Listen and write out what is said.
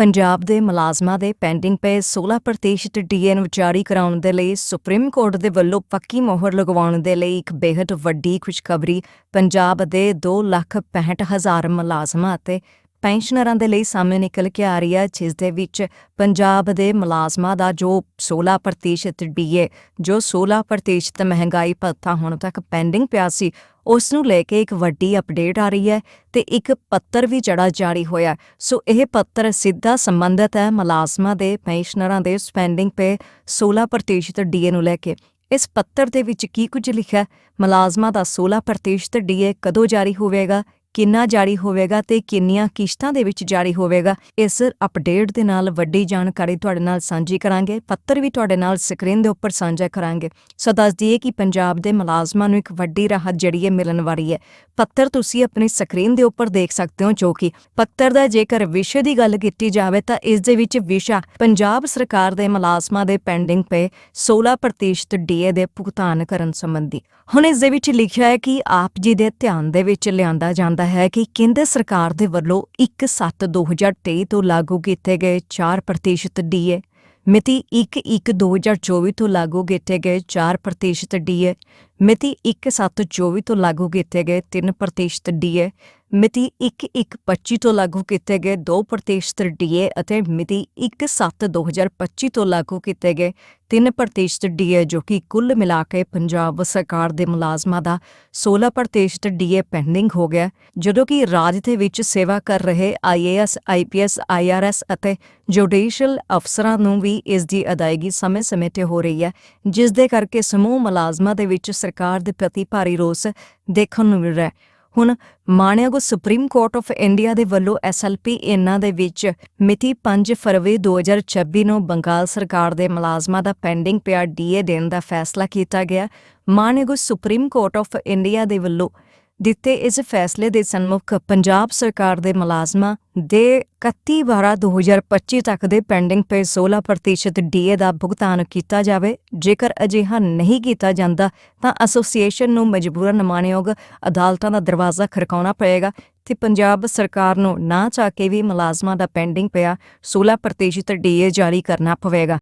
ਪੰਜਾਬ ਦੇ ਮੁਲਾਜ਼ਮਾਂ ਦੇ ਪੈਂਡਿੰਗ ਪਏ 16% ਡੀਏ ਨੂੰ ਜਾਰੀ ਕਰਾਉਣ ਦੇ ਲਈ ਸੁਪਰੀਮ ਕੋਰਟ ਦੇ ਵੱਲੋਂ ਪੱਕੀ ਮੋਹਰ ਲਗਵਾਉਣ ਦੇ ਲਈ ਇੱਕ ਬੇहद ਵੱਡੀ ਖੁਸ਼ਖਬਰੀ ਪੰਜਾਬ ਦੇ 2,65,000 ਮੁਲਾਜ਼ਮਾਂ ਅਤੇ ਪੈਨਸ਼ਨਰਾਂ ਦੇ ਲਈ ਸਾਹਮਣੇ ਨਿਕਲ ਕੇ ਆ ਰਹੀ ਹੈ, ਜਿਸ ਦੇ ਵਿੱਚ ਪੰਜਾਬ ਦੇ ਮੁਲਾਜ਼ਮਾਂ ਦਾ ਜੋ 16% ਡੀਏ, ਜੋ 16% ਮਹਿੰਗਾਈ ਭੱਤਾ ਹੁਣ ਤੱਕ ਪੈਂਡਿੰਗ ਪਿਆ ਸੀ, ਉਸ ਨੂੰ ਲੈ ਕੇ ਇੱਕ ਵੱਡੀ ਅਪਡੇਟ ਆ ਰਹੀ ਹੈ ਤੇ ਇੱਕ ਪੱਤਰ ਵੀ ਜੜਾ ਜਾਰੀ ਹੋਇਆ। ਸੋ ਇਹ ਪੱਤਰ ਸਿੱਧਾ ਸੰਬੰਧਿਤ ਹੈ ਮੁਲਾਜ਼ਮਾਂ ਦੇ, ਪੈਨਸ਼ਨਰਾਂ ਦੇ ਸਪੈਂਡਿੰਗ ਪੇ 16% ਡੀਏ ਨੂੰ ਲੈ ਕੇ। ਇਸ ਪੱਤਰ ਦੇ ਵਿੱਚ ਕੀ ਕੁਝ ਲਿਖਿਆ? ਮੁਲਾਜ਼ਮਾਂ ਦਾ 16% ਡੀਏ ਕਦੋਂ ਜਾਰੀ ਹੋਵੇਗਾ? ਕਿੰਨਾ ਜਾਰੀ ਹੋਵੇਗਾ ਤੇ ਕਿੰਨੀਆਂ ਕਿਸ਼ਤਾਂ ਦੇ ਵਿੱਚ ਜਾਰੀ ਹੋਵੇਗਾ ਇਸ ਅਪਡੇਟ ਦੇ ਨਾਲ ਵੱਡੀ ਜਾਣਕਾਰੀ ਤੁਹਾਡੇ ਨਾਲ ਸਾਂਝੀ ਕਰਾਂਗੇ, ਪੱਤਰ ਵੀ ਤੁਹਾਡੇ ਨਾਲ ਸਕਰੀਨ ਦੇ ਉੱਪਰ ਸਾਂਝਾ ਕਰਾਂਗੇ। ਸੋ ਦੱਸ ਦਈਏ ਕਿ ਪੰਜਾਬ ਦੇ ਮੁਲਾਜ਼ਮਾਂ ਨੂੰ ਇੱਕ ਵੱਡੀ ਰਾਹਤ ਜਿਹੜੀ ਹੈ ਮਿਲਣ ਵਾਲੀ ਹੈ। ਪੱਤਰ ਤੁਸੀਂ ਆਪਣੀ ਸਕਰੀਨ ਦੇ ਉੱਪਰ ਦੇਖ ਸਕਦੇ ਹੋ ਜੋ ਕਿ ਪੱਤਰ ਦਾ ਜੇਕਰ ਵਿਸ਼ੇ ਦੀ ਗੱਲ ਕੀਤੀ ਜਾਵੇ ਤਾਂ ਇਸ ਦੇ ਵਿੱਚ ਵਿਸ਼ਾ ਪੰਜਾਬ ਸਰਕਾਰ ਦੇ ਮੁਲਾਜ਼ਮਾਂ ਦੇ ਪੈਂਡਿੰਗ ਪਏ 16% ਡੀਏ ਦੇ ਭੁਗਤਾਨ ਕਰਨ ਸੰਬੰਧੀ। ਹੁਣ ਇਸ ਦੇ ਵਿੱਚ ਲਿਖਿਆ ਹੈ ਕਿ ਆਪ ਜੀ ਦੇ ਧਿਆਨ ਦੇ ਵਿੱਚ ਲਿਆਂਦਾ ਜਾਂਦਾ ਹੈ ਕਿ ਕੇਂਦਰ ਸਰਕਾਰ ਦੇ ਵੱਲੋਂ 1/7/2023 ਤੋਂ ਲਾਗੂ ਕੀਤੇ ਗਏ 4% ਡੀਏ, ਮਿਤੀ 1/1/2024 ਤੋਂ ਲਾਗੂ ਕੀਤੇ ਗਏ 4% ਡੀਏ, ਮਿਤੀ 1/7/24 ਤੋਂ ਲਾਗੂ ਕੀਤੇ ਗਏ 3% ਡੀਏ ਮਿਤੀ 1/1/25 ਤੋਂ ਲਾਗੂ ਕੀਤੇ ਗਏ 2% ਡੀਏ ਅਤੇ ਮਿਤੀ 1/7/2025 ਤੋਂ ਲਾਗੂ ਕੀਤੇ ਗਏ 3% ਡੀਏ ਜੋ ਕਿ ਕੁੱਲ ਮਿਲਾ ਕੇ ਪੰਜਾਬ ਸਰਕਾਰ ਦੇ ਮੁਲਾਜ਼ਮਾਂ ਦਾ 16% ਡੀਏ ਪੈਂਡਿੰਗ ਹੋ ਗਿਆ, ਜਦੋਂ ਕਿ ਰਾਜ ਦੇ ਵਿੱਚ ਸੇਵਾ ਕਰ ਰਹੇ I A S I P S I R S ਅਤੇ ਜੁਡੀਸ਼ੀਅਲ ਅਫਸਰਾਂ ਨੂੰ ਵੀ ਇਸ ਦੀ ਅਦਾਇਗੀ ਸਮੇਂ-ਸਮੇਂ ਤੇ ਹੋ ਰਹੀ ਹੈ, ਜਿਸ ਦੇ ਕਰਕੇ ਸਮੂਹ ਮੁਲਾਜ਼ਮਾਂ ਦੇ ਵਿੱਚ ਸਰਕਾਰ ਦੇ ਪ੍ਰਤੀ ਭਾਰੀ ਰੋਸ ਦੇਖਣ ਨੂੰ ਮਿਲ ਰਿਹਾ ਹੈ। ਹੁਣ ਮਾਣਯੋਗ ਸੁਪਰੀਮ ਕੋਰਟ ਆਫ ਇੰਡੀਆ ਦੇ ਵੱਲੋਂ ਐਸਐਲਪੀ ਇਹਨਾਂ ਦੇ ਵਿੱਚ ਮਿਤੀ 5 ਫਰਵਰੀ 2026 ਨੂੰ ਬੰਗਾਲ ਸਰਕਾਰ ਦੇ ਮੁਲਾਜ਼ਮਾਂ ਦਾ ਪੈਂਡਿੰਗ ਪਿਆ ਡੀਏ ਦੇਣ ਦਾ ਫੈਸਲਾ ਕੀਤਾ ਗਿਆ। ਮਾਣਯੋਗ ਸੁਪਰੀਮ ਕੋਰਟ ਆਫ ਇੰਡੀਆ ਦੇ ਵੱਲੋਂ ਦਿੱਤੇ ਇਸ ਫੈਸਲੇ ਦੇ ਸਨਮੁਖ ਪੰਜਾਬ ਸਰਕਾਰ ਦੇ ਮੁਲਾਜ਼ਮਾਂ ਦੇ 31/12/2025 ਤੱਕ ਦੇ ਪੈਂਡਿੰਗ ਪੇ 16% ਡੀਏ ਦਾ ਭੁਗਤਾਨ ਕੀਤਾ ਜਾਵੇ। ਜੇਕਰ ਅਜਿਹਾ ਨਹੀਂ ਕੀਤਾ ਜਾਂਦਾ, ਤਾਂ ਐਸੋਸੀਏਸ਼ਨ ਨੂੰ ਮਜਬੂਰਨ ਮਾਣਯੋਗ ਅਦਾਲਤਾਂ ਦਾ ਦਰਵਾਜ਼ਾ ਖੜਕਾਉਣਾ ਪਏਗਾ ਤੇ ਪੰਜਾਬ ਸਰਕਾਰ ਨੂੰ ਨਾ ਚਾਹ ਕੇ ਵੀ ਮੁਲਾਜ਼ਮਾਂ ਦਾ ਪੈਂਡਿੰਗ ਪਿਆ 16% ਡੀਏ ਜਾਰੀ ਕਰਨਾ ਪਵੇਗਾ।